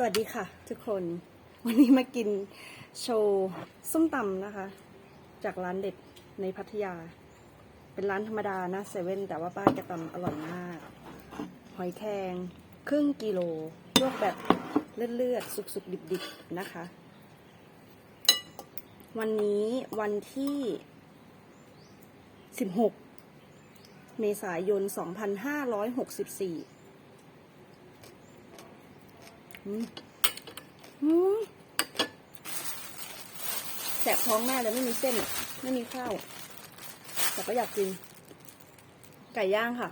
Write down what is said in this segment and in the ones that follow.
สวัสดีค่ะ ทุกคนวันนี้มากินโชว์ส้มตำนะคะ จากร้านเด็ดในพัทยา เป็นร้านธรรมดานะเซเว่นแต่ว่าป้าแกตำอร่อยมาก หอยแครงครึ่งกิโลลวกแบบเลือดๆสุกๆ ดิบๆ นะคะ วันนี้วันที่ 16 เมษายน 2564อืมอืม แสบท้องแม่เลยไม่มีเส้น ไม่มีข้าว แต่ก็อยากกิน ไก่ย่างค่ะ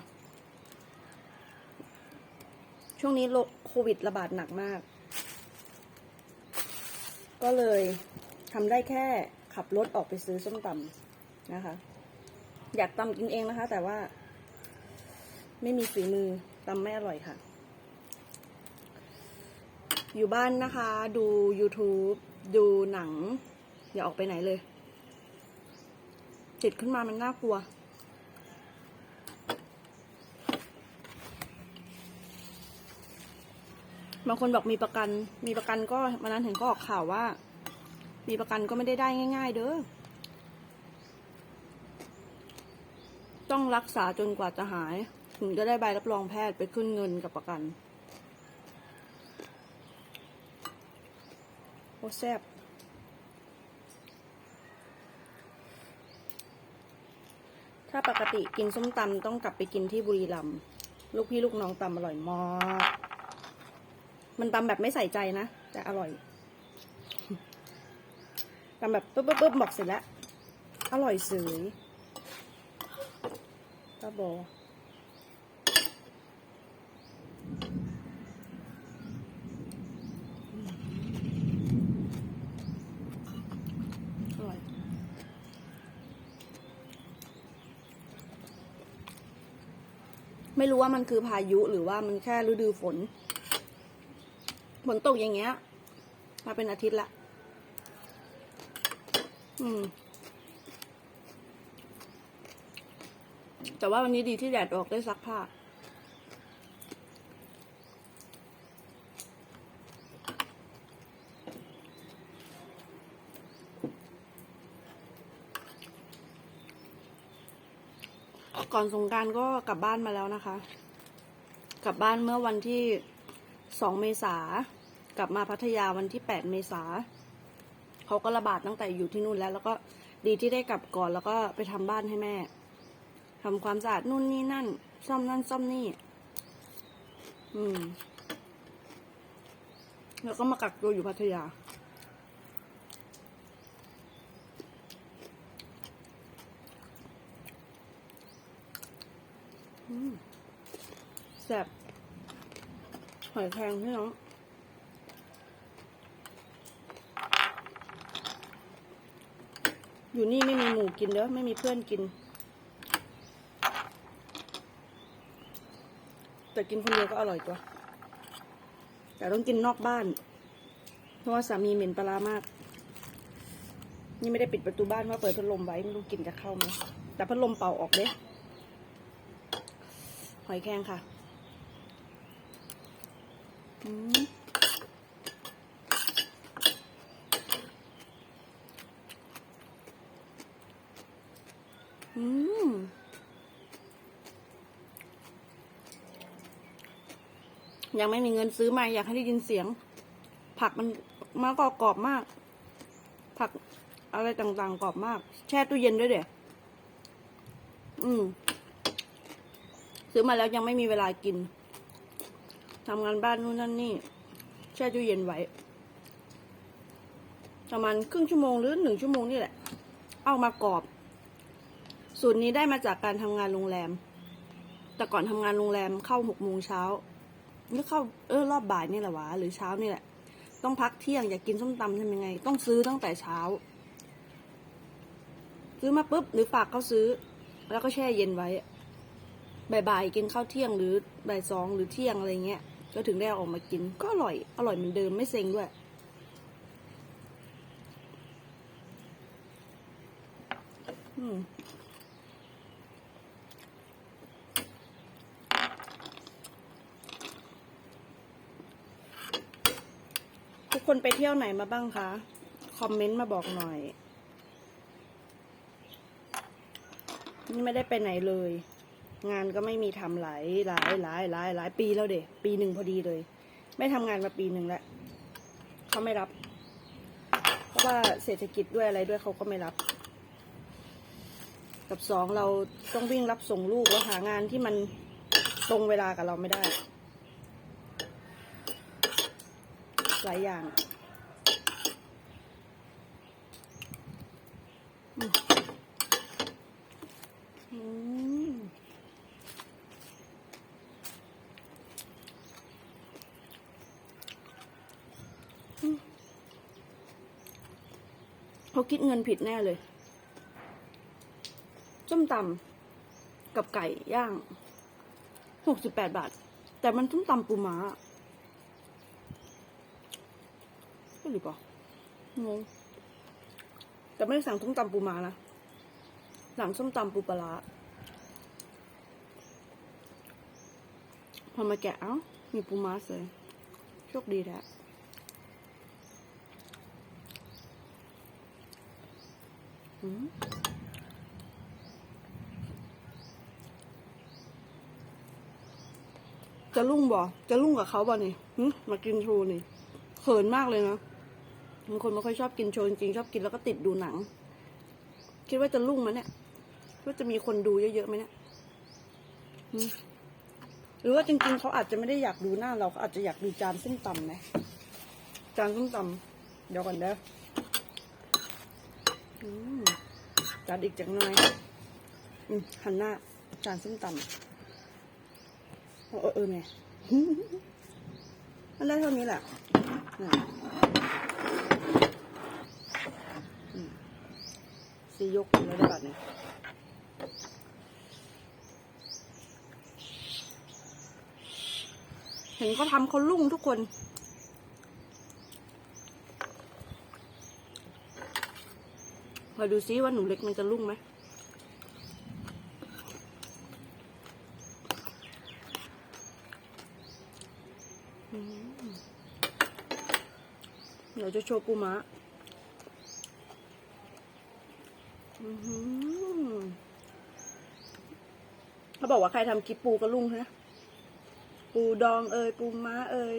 ช่วงนี้โควิดระบาดหนักมาก ก็เลยทำได้แค่ขับรถออกไปซื้อส้มตำนะคะ อยากตำกินเองนะคะ แต่ว่า ไม่มีฝีมือตำไม่อร่อยค่ะ อยู่บ้านนะคะ ดู YouTube ดูหนัง อย่าออกไปไหนเลย ติดขึ้นมามันน่ากลัว บางคนบอกมีประกัน มีประกันก็วันนั้นเห็นก็ออกข่าวว่า มีประกันก็ไม่ได้ได้ง่าย ๆ เด้อ ต้องรักษาจนกว่าจะหาย ถึงจะได้ใบรับรองแพทย์ไปขึ้นเงินกับประกัน โอ้แซ่บถ้าปกติกินส้มตำต้องกลับไปกินที่บุรีรัมย์ลูกพี่ลูกน้องตำอร่อยมากมันตำแบบไม่ใส่ใจนะ แต่อร่อยตำแบบปุ๊บปุ๊บปุ๊บบอกเสร็จแล้ว อร่อยสวยตาบอร่อย ไม่รู้ว่ามันคือพายุหรือว่ามันแค่ฤดูฝน ฝนตกอย่างเงี้ย มาเป็นอาทิตย์ละ อืม แต่ว่าวันนี้ดีที่แดดออกได้ซักผ้า ก่อนสงการก็กลับบ้านมาแล้วนะคะ กลับบ้านเมื่อวันที่สองเมษากลับมาพัทยาวันที่แปดเมษาเขาก็ระบาดตั้งแต่อยู่ที่นู่นแล้ว แล้วก็ดีที่ได้กลับก่อนแล้วก็ไปทำบ้านให้แม่ทำความสะอาดนู่นนี่นั่น ซ่อมนั่นซ่อมนี่ อืม แล้วก็มากักตัวอยู่พัทยา แซ่บหอยแครงพี่น้องอยู่นี่ไม่มีหมูกินเด้อไม่มีเพื่อนกิน แต่กินคนเดียวก็อร่อยกว่า แต่ต้องกินนอกบ้าน เพราะว่าสามีเหม็นปลามาก นี่ไม่ได้ปิดประตูบ้านว่าเปิดพัดลมไว้ไม่รู้กลินจะเข้าไหมแต่พัดลมเป่าออกเด้ หอยแครงค่ะอืมอืมยังไม่มีเงินซื้อมาอยากให้ได้ยินเสียง ผักมันมะกอกกรอบมาก ผักอะไรต่างๆกรอบมาก แช่ตู้เย็นด้วยเดี๋ยวอืม ซื้อมาแล้วยังไม่มีเวลากินทำงานบ้านนู่นนั่นนี่ แช่ตู้เย็นไว้ ประมาณครึ่งชั่วโมงหรือหนึ่งชั่วโมงนี่แหละ เอามากรอบ สูตรนี้ได้มาจากการทำงานโรงแรม แต่ก่อนทำงานโรงแรมเข้าหกโมงเช้าหรือเข้าเออรอบบ่ายนี่แหละวะหรือเช้านี่แหละ ต้องพักเที่ยงอยากกินส้มตำทำยังไง ต้องซื้อตั้งแต่เช้า ซื้อมาปุ๊บหรือฝากเขาซื้อ แล้วก็แช่เย็นไว้ บ่ายๆกินข้าวเที่ยงหรือบ่ายสองหรือเที่ยงอะไรเงี้ยก็ถึงได้ออกมากิน ก็อร่อย อร่อยเหมือนเดิมไม่เซ็งด้วยอืมคนไปเที่ยวไหนมาบ้างคะ คอมเมนต์มาบอกหน่อย นี่ไม่ได้ไปไหนเลย งานก็ไม่มีทำหลายหลายหลายหลายหลายปีแล้วเด็ปีหนึ่งพอดีเลย ไม่ทำงานมาปีหนึ่งแล้วเขาไม่รับ เพราะว่าเศรษฐกิจด้วยอะไรด้วยเขาก็ไม่รับ กับสองเราต้องวิ่งรับส่งลูกแล้วหางานที่มันตรงเวลากับเราไม่ได้ หลายอย่าง อืมอืมอืม เขาคิดเงินผิดแน่เลย ส้มตำกับไก่ย่างหกสิบแปดบาท แต่มันส้มตำปูม้าไม่หรือเปล่างงแต่ไม่ได้สั่งส้มตำปูม้านะสั่งส้มตำปูปลาร้าพอมาแกะเอ้า มีปูม้าเลยโชคดีแท้อืม จะลุ่งบ่จะลุ่งกับเขาบ่นี่หึมากินโชว์นี่เขินมากเลยนะบางคนไม่ค่อยชอบกินโชว์จริงชอบกินแล้วก็ติดดูหนัง คิดว่าจะลุ่งไหมเนี่ยว่าจะมีคนดูเยอะๆไหมเนี่ยหรือว่าจริงๆเขาอาจจะไม่ได้อยากดูหน้าเราเขาอาจจะอยากดูจานส้มตำไหมจานส้มตำเดี๋ยวก่อนเด้อ จานอีกจังหน่อยหันหน้าจานส้มตำเออเออแม่มันได้เท่านี้แหละสียกแล้วได้บัตรนี้เห็นเขาทำเขาลุ่งทุกคน มาดูซิว่าหนูเล็กมันจะลุ่งไหมเดี๋ยวจะโชว์ปูม้าอื้อหือเขาบอกว่าใครทำคลิปปูกระลุงฮะปูดองเอ่ยปูม้าเอ่ย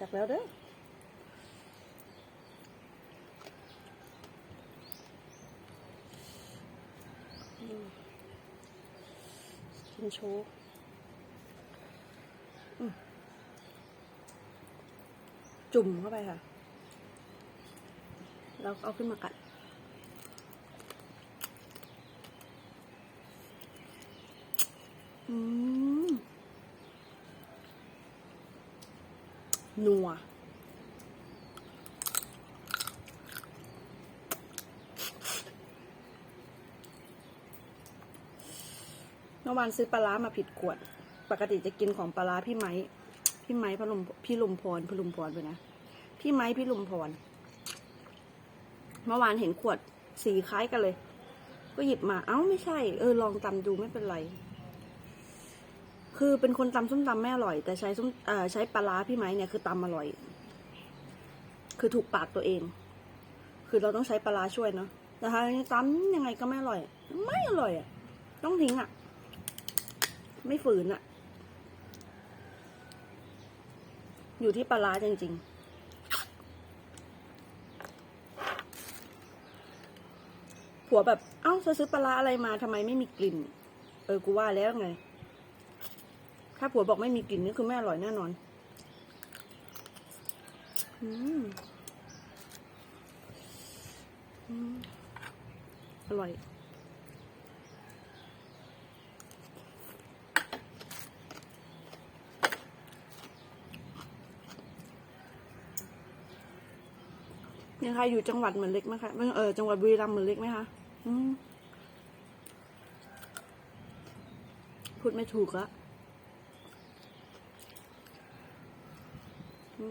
จักแล้วเด้อมินโชว์จุ่มเข้าไปค่ะ แล้วเอาขึ้นมากัดอืมนัว มื่อวานซื้อปลาร้ามาผิดขวด ปกติจะกินของปลาร้าพี่ไม้ พี่ไม้พลุมพี่ลุมพรพลุมพรไปนะ พี่ไม้พี่ลุมพร เมื่อวานเห็นขวดสีคล้ายกันเลย ก็หยิบมา เอ้าไม่ใช่ เออลองตำดูไม่เป็นไร คือเป็นคนตำส้มตำไม่อร่อย แต่ใช้ส้มเอ่อใช้ปลาร้าพี่ไม้เนี่ยคือตำอร่อย คือถูกปากตัวเอง คือเราต้องใช้ปลาร้าช่วยเนาะแต่ถ้าตำยังไงก็ไม่อร่อย ไม่อร่อยอะ ต้องทิ้งอะ ไม่ฝืนอะอยู่ที่ปลาร้าจริง ๆผัวแบบ เอ้าเธอซื้อปลาร้าอะไรมาทำไมไม่มีกลิ่น เออ กูว่าแล้วไง ถ้าผัวบอกไม่มีกลิ่นนี่คือไม่อร่อยแน่นอน อืม อร่อย ยังใครอยู่จังหวัดเหมือนเล็กไหมคะเออจังหวัดบุรีรัมย์เหมือนเล็กไหมคะพูดไม่ถูกละอ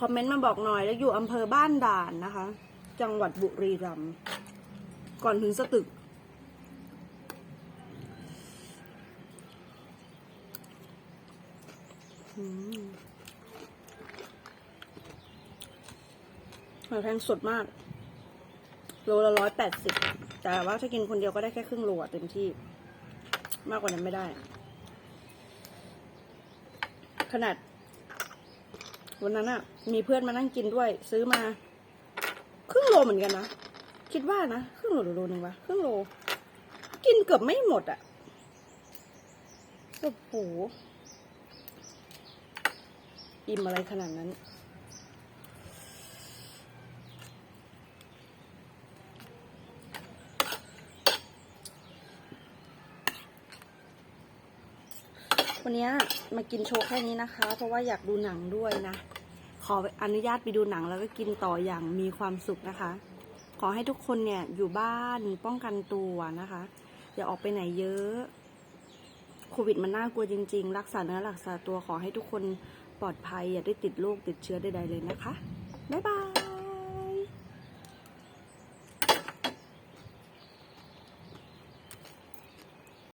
คอมเมนต์มาบอกหน่อย แล้วอยู่อำเภอบ้านด่านนะคะ จังหวัดบุรีรัมย์ก่อนถึงสตึกอืม หอยแครงสดมาก โลละร้อยแปดสิบ แต่ว่าถ้ากินคนเดียวก็ได้แค่ครึ่งโลอะเต็มที่ มากกว่านั้นไม่ได้ ขนาด วันนั้นอะมีเพื่อนมานั่งกินด้วย ซื้อมา ครึ่งโลเหมือนกันนะ คิดว่านะ ครึ่งโลหรือโลหนึ่งวะ ครึ่งโล กินเกือบไม่หมดอะโอ้โหอิ่มอะไรขนาดนั้น นี้มากินโชว์แค่นี้นะคะ เพราะว่าอยากดูหนังด้วยนะ ขออนุญาตไปดูหนังแล้วก็กินต่ออย่างมีความสุขนะคะ ขอให้ทุกคนเนี่ยอยู่บ้านป้องกันตัวนะคะ อย่าออกไปไหนเยอะโควิดมันน่ากลัวจริง ๆ รักษาเนื้อรักษาตัวขอให้ทุกคนปลอดภัยอย่าได้ติดโรคติดเชื้อใดๆเลยนะคะ บ๊ายบาย